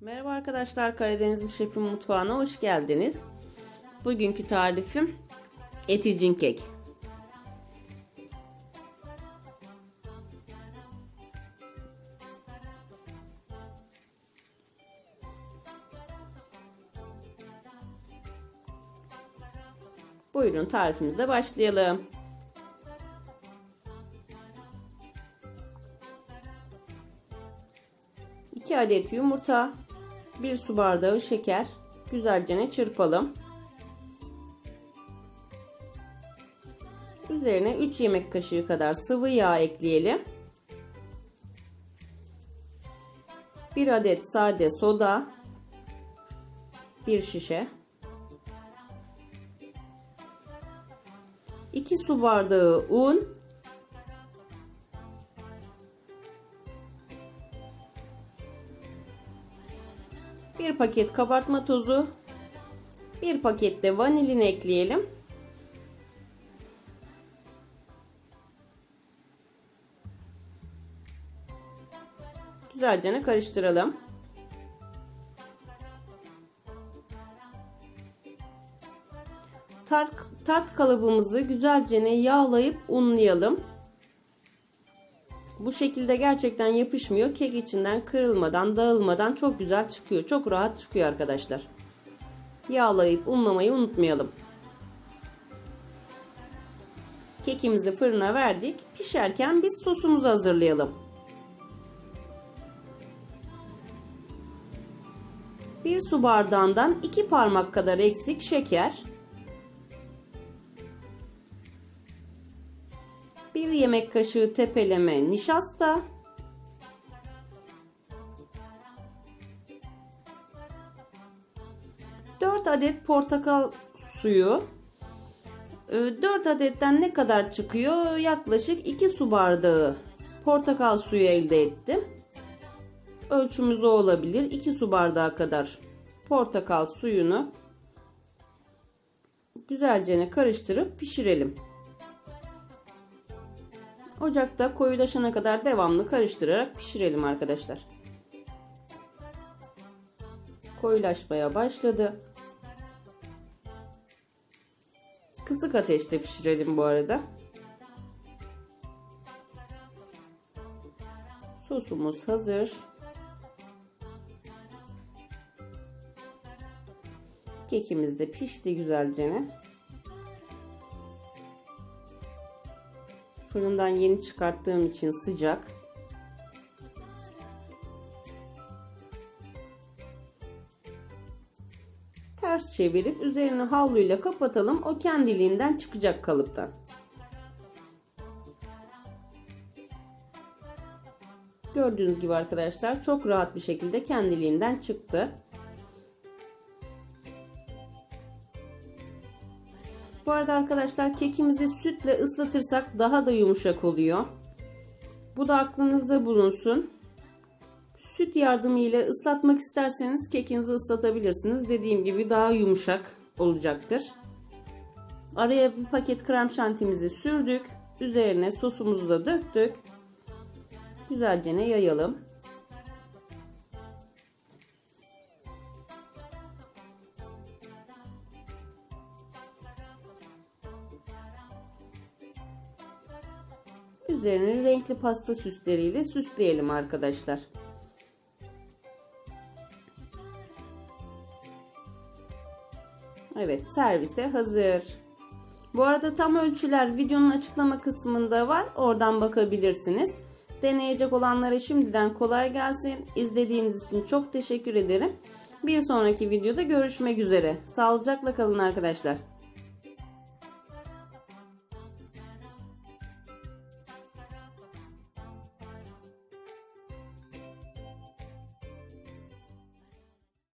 Merhaba arkadaşlar Karadeniz Şefim Mutfağı'na hoş geldiniz. Bugünkü tarifim eticin kek. Buyurun tarifimize başlayalım. İki adet yumurta, 1 su bardağı şeker güzelce çırpalım. Üzerine 3 yemek kaşığı kadar sıvı yağ ekleyelim. 1 adet sade soda, 1 şişe. 2 su bardağı un, 1 paket kabartma tozu, 1 paket de vanilin ekleyelim. Güzelce karıştıralım. Tart, tart kalıbımızı güzelce yağlayıp unlayalım. Bu şekilde gerçekten yapışmıyor. Kek içinden kırılmadan, dağılmadan çok güzel çıkıyor. Çok rahat çıkıyor arkadaşlar. Yağlayıp unlamayı unutmayalım. Kekimizi fırına verdik. Pişerken biz sosumuzu hazırlayalım. Bir su bardağından iki parmak kadar eksik şeker, 1 yemek kaşığı tepeleme nişasta, Dört adet portakal suyu. 4 ee, adetten ne kadar çıkıyor? Yaklaşık 2 su bardağı portakal suyu elde ettim. Ölçümüz o olabilir. 2 su bardağı kadar portakal suyunu güzelce karıştırıp pişirelim. Ocakta koyulaşana kadar devamlı karıştırarak pişirelim arkadaşlar. Koyulaşmaya başladı. Kısık ateşte pişirelim bu arada. Sosumuz hazır. Kekimiz de pişti güzelce. Fırından yeni çıkarttığım için sıcak. Ters çevirip üzerini havluyla kapatalım. O kendiliğinden çıkacak kalıptan. Gördüğünüz gibi arkadaşlar çok rahat bir şekilde kendiliğinden çıktı. Bu arada arkadaşlar kekimizi sütle ıslatırsak daha da yumuşak oluyor. Bu da aklınızda bulunsun. Süt yardımıyla ıslatmak isterseniz kekinizi ıslatabilirsiniz. Dediğim gibi daha yumuşak olacaktır. Araya bir paket krem şantimizi sürdük. Üzerine sosumuzu da döktük. Güzelce yayalım. Üzerini renkli pasta süsleriyle süsleyelim arkadaşlar. Evet servise hazır. Bu arada tam ölçüler videonun açıklama kısmında var. Oradan bakabilirsiniz. Deneyecek olanlara şimdiden kolay gelsin. İzlediğiniz için çok teşekkür ederim. Bir sonraki videoda görüşmek üzere. Sağlıcakla kalın arkadaşlar.